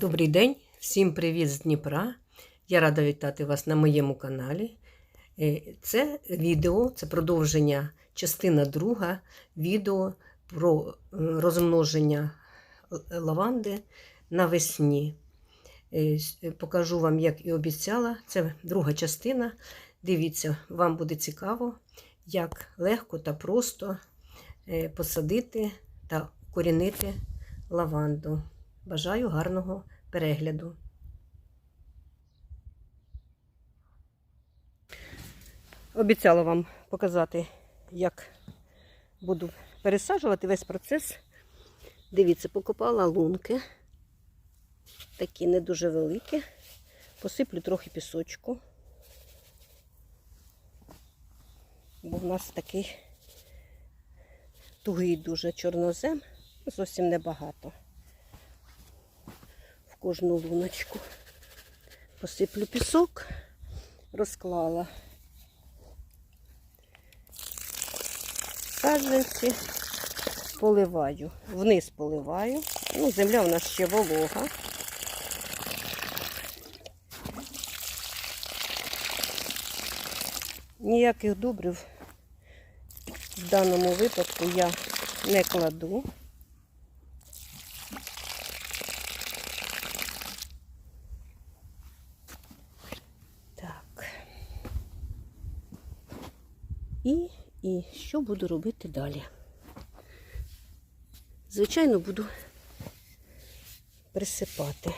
Добрий день, всім привіт з Дніпра. Я рада вітати вас на моєму каналі. Е, Це відео, це продовження, частина друга відео про е, розмноження лаванди навесні. Е, е, Покажу вам, як і обіцяла. Це друга частина. Дивіться, вам буде цікаво, як легко та просто е, посадити та укорінити лаванду. Бажаю гарного перегляду. Обіцяла вам показати, як буду пересаджувати весь процес. Дивіться, покопала лунки, такі не дуже великі. Посиплю трохи пісочку, бо в нас такий тугий дуже чорнозем, зовсім небагато кожну луночку. Посиплю пісок, розклала саджанці, поливаю, вниз поливаю. Ну, земля у нас ще волога. Ніяких добрив в даному випадку я не кладу. Так. І, і що буду робити далі? Звичайно, буду присипати.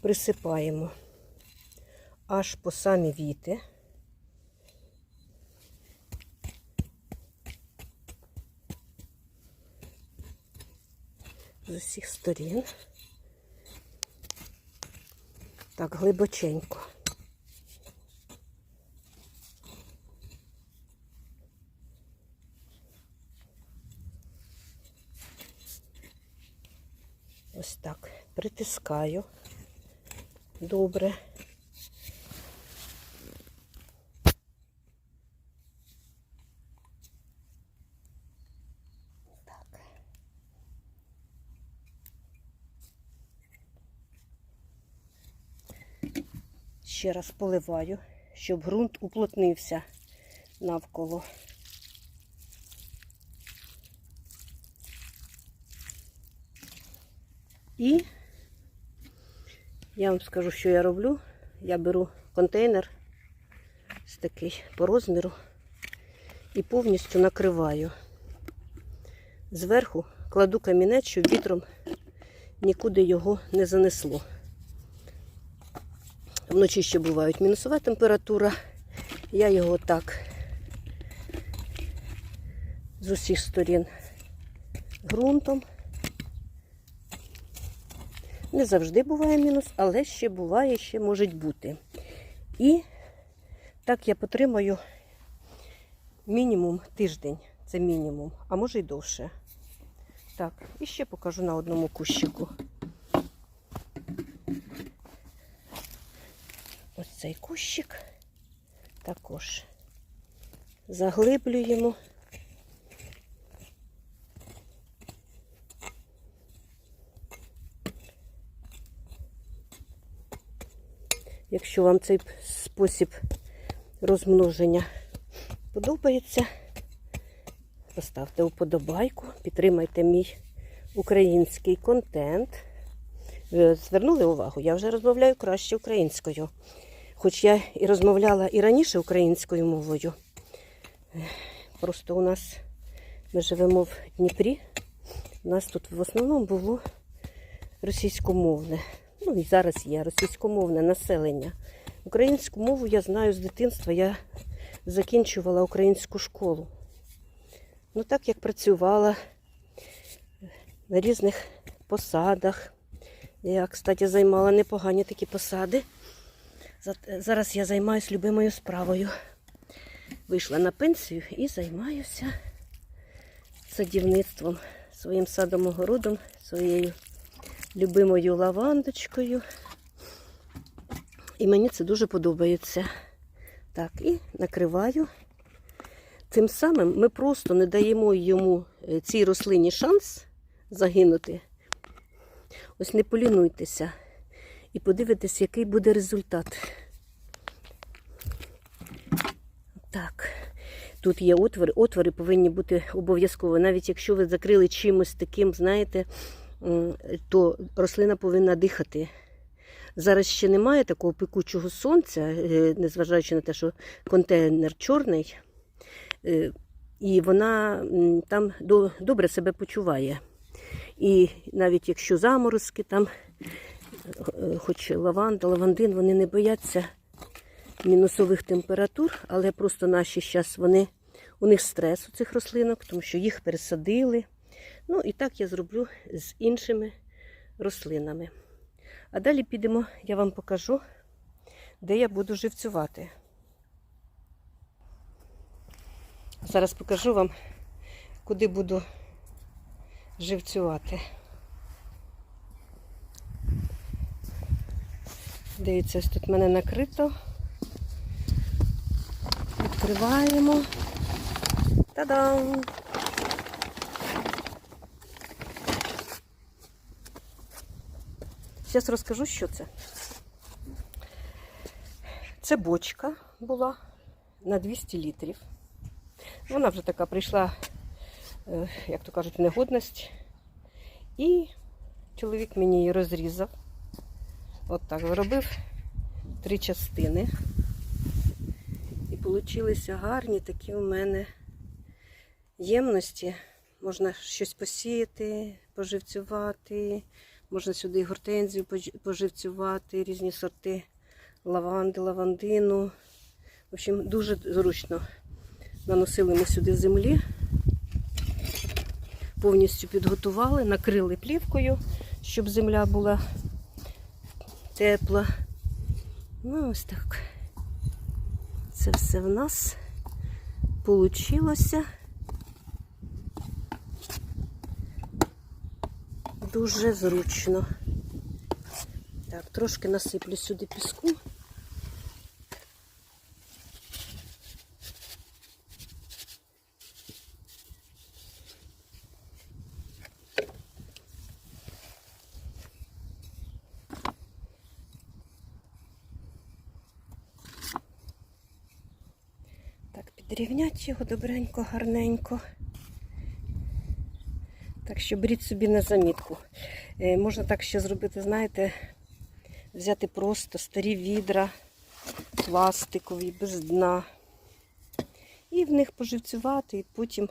Присипаємо аж по самі віти. З усіх сторін. Так, глибоченько. Ось так. Притискаю. Добре. Так. Ще раз поливаю, щоб ґрунт уплотнився навколо. І я вам скажу, що я роблю. Я беру контейнер ось такий по розміру і повністю накриваю. Зверху кладу камінець, щоб вітром нікуди його не занесло. Вночі ще буває мінусова температура. Я його так з усіх сторін ґрунтом. Не завжди буває мінус, але ще буває, ще може бути. І так я потримаю мінімум тиждень. Це мінімум, а може й довше. Так, і ще покажу на одному кущику. Ось цей кущик також заглиблюємо. Якщо вам цей спосіб розмноження подобається, поставте вподобайку, підтримайте мій український контент. Ви звернули увагу, я вже розмовляю краще українською. Хоч я і розмовляла і раніше українською мовою. Просто у нас ми живемо в Дніпрі. У нас тут в основному було російськомовне. Ну і зараз є російськомовне населення. Українську мову я знаю з дитинства. Я закінчувала українську школу. Ну так як працювала на різних посадах. Я, кстати, займала непогані такі посади. Зараз я займаюся любимою справою. Вийшла на пенсію і займаюся садівництвом, своїм садом-огородом, своєю любимою лавандочкою. І мені це дуже подобається. Так, і накриваю. Тим самим ми просто не даємо йому е, цій рослині шанс загинути, ось не полінуйтеся і подивитесь, який буде результат. Так, тут є отвори. Отвори повинні бути обов'язково. Навіть якщо ви закрили чимось таким, знаєте, то рослина повинна дихати. Зараз ще немає такого пекучого сонця, е, незважаючи на те, що контейнер чорний, е, і вона там добре себе почуває. І навіть якщо заморозки, там, е, хоч лаванда, лавандин, вони не бояться мінусових температур, але просто наші зараз вони, у них стрес у цих рослинок, тому що їх пересадили. Ну і так я зроблю з іншими рослинами. А далі підемо, я вам покажу, де я буду живцювати. Зараз покажу вам, куди буду живцювати. Дивіться, тут в мене накрито. Відкриваємо. Та-дам! Зараз розкажу, що це. Це бочка була на 200 літрів. Вона вже така прийшла, е, як то кажуть, в негодність. І чоловік мені її розрізав. От так зробив три частини. І получилися гарні такі у мене ємності. Можна щось посіяти, поживцювати. Можна сюди гортензію поживцювати, різні сорти лаванди, лавандину. В общем, дуже зручно наносили ми сюди землі, повністю підготували, накрили плівкою, щоб земля була тепла. Ну, ось так. Це все в нас получилося. Дуже зручно. Так, трошки насиплю сюди піску. Так, підрівнять його добренько, гарненько. Так що беріть собі на замітку. Е, можна так ще зробити, знаєте, взяти просто старі відра, пластикові, без дна. І в них поживцювати, і потім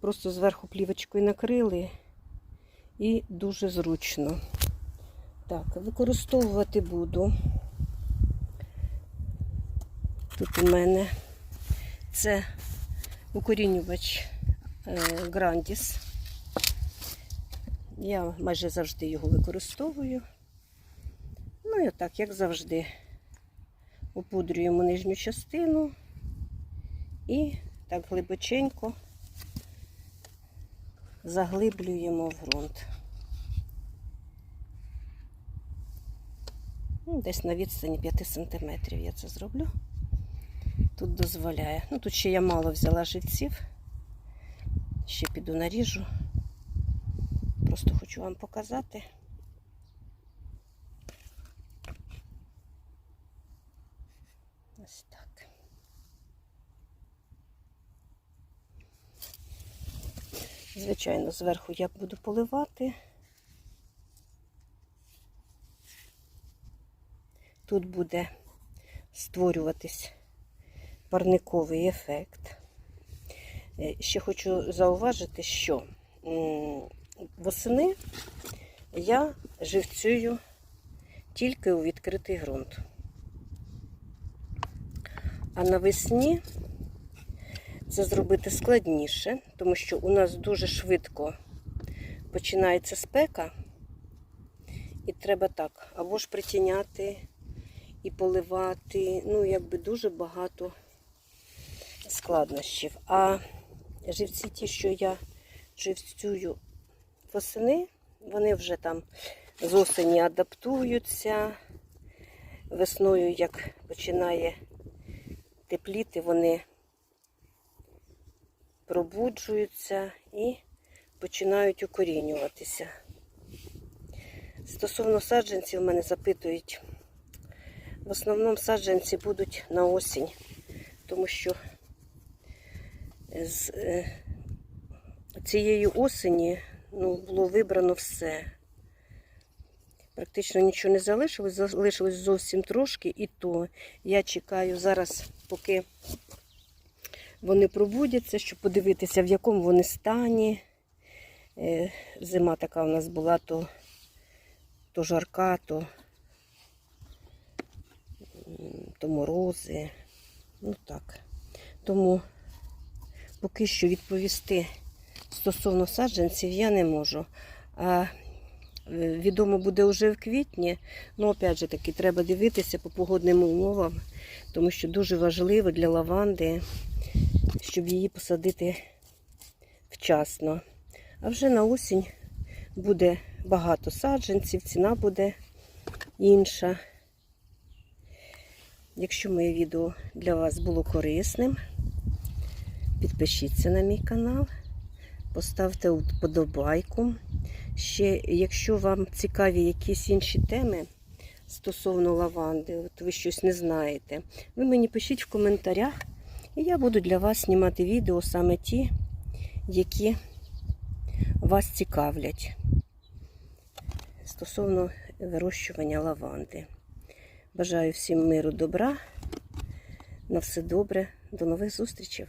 просто зверху плівочкою накрили. І дуже зручно. Так, використовувати буду. Тут у мене це укорінювач е, Грандіс. Я майже завжди його використовую. Ну і отак, як завжди, опудрюємо нижню частину і так глибоченько заглиблюємо в ґрунт. Ну, Десь на відстані 5 см я це зроблю. Тут дозволяє. Ну, тут ще я мало взяла живців. Ще піду наріжу. Просто хочу вам показати. Ось так. Звичайно, зверху я буду поливати. Тут буде створюватись парниковий ефект. Е, Ще хочу зауважити, що восени я живцюю тільки у відкритий ґрунт. А навесні це зробити складніше, тому що у нас дуже швидко починається спека, і треба так, або ж притіняти і поливати, ну, якби дуже багато складнощів. А живці ті, що я живцюю восени, вони вже там з осені адаптуються. Весною, як починає тепліти, вони пробуджуються і починають укорінюватися. Стосовно саджанців, мене запитують. В основному саджанці будуть на осінь, тому що з е, цієї осені ну, було вибрано все. Практично нічого не залишилось, залишилось зовсім трошки, і то я чекаю зараз, поки вони пробудяться, щоб подивитися, в якому вони стані. Е, Зима така у нас була, то, то жарка, то, то морози. Ну так. Тому поки що відповісти стосовно саджанців я не можу. А е, відомо буде вже в квітні. Ну, опять же таки, треба дивитися по погодним умовам, тому що дуже важливо для лаванди, щоб її посадити вчасно. А вже на осінь буде багато саджанців, ціна буде інша. Якщо моє відео для вас було корисним, підпишіться на мій канал, поставте вподобайку. Ще, якщо вам цікаві якісь інші теми стосовно лаванди, от ви щось не знаєте, ви мені пишіть в коментарях, і я буду для вас знімати відео саме ті, які вас цікавлять стосовно вирощування лаванди. Бажаю всім миру, добра. На все добре. До нових зустрічей.